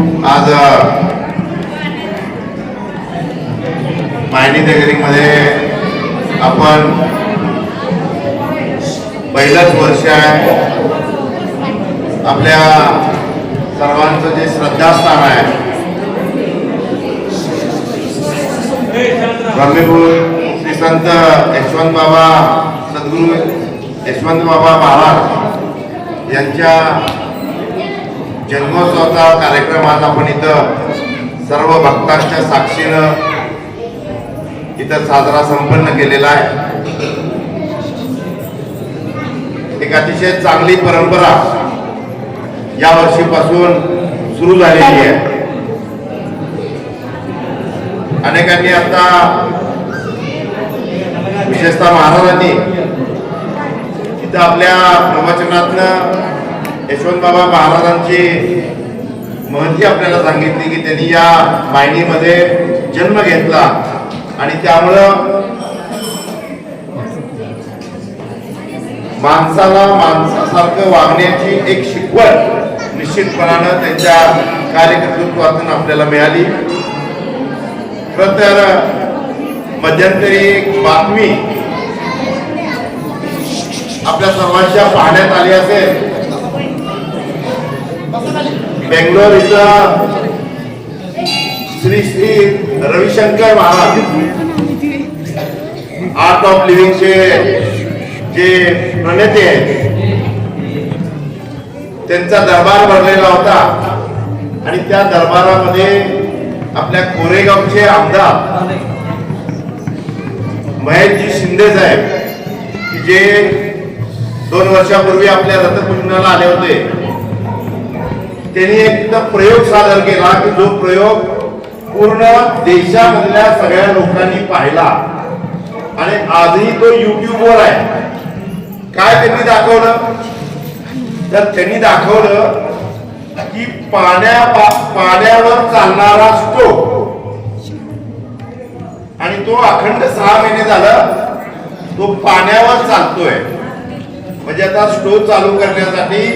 आज मायनी नगरीमध्ये आपण पहिलंच वर्ष आहे. आपल्या सर्वांचं जे श्रद्धास्थान आहे. ब्रह्मीपूर श्री संत यशवंत बाबा सद्गुरू यशवंत बाबा महाराज यांच्या जन्मोत्सवाचा कार्यक्रम आज आपण इथं सर्व भक्तांच्या साक्षीनं इथं साजरा संपन्न केलेला आहे. एक अतिशय चांगली परंपरा या वर्षीपासून सुरू झालेली आहे. अनेकांनी आता विशेषतः महाराजांनी इथं आपल्या प्रवचनातनं यशवंत बाबा महाराजांची महती आपल्याला सांगितली की त्यांनी या मायनीमध्ये जन्म घेतला. आणि त्यामुळं माणसाला माणसासारखं वागण्याची एक शिकवण निश्चितपणानं त्यांच्या कार्यकर्तृत्वातून आपल्याला मिळाली. खरं तर मध्यंतरी एक बातमी आपल्या सर्वांच्या पाहण्यात आली असेल. बेंगलोर इथं श्री श्री रविशंकर महाराज आर्ट ऑफ लिव्हिंगचे जे प्रणेते आहेत त्यांचा दरबार भरलेला होता. आणि त्या दरबारामध्ये आपल्या कोरेगावचे आमदार महेशजी शिंदे साहेब की जे दोन वर्षापूर्वी आपल्या रथपूजनाला आले होते. त्यांनी एक प्रयोग सादर केला की जो प्रयोग पूर्ण देशामधल्या सगळ्या लोकांनी पाहिला. आणि आजही तो युट्यूबवर आहे. काय त्यांनी दाखवलं? तर त्यांनी दाखवलं की पाण्या पाण्यावर चालणारा स्टोव आणि तो अखंड सहा महिने झालं तो पाण्यावर चालतोय. म्हणजे आता स्टोव चालू करण्यासाठी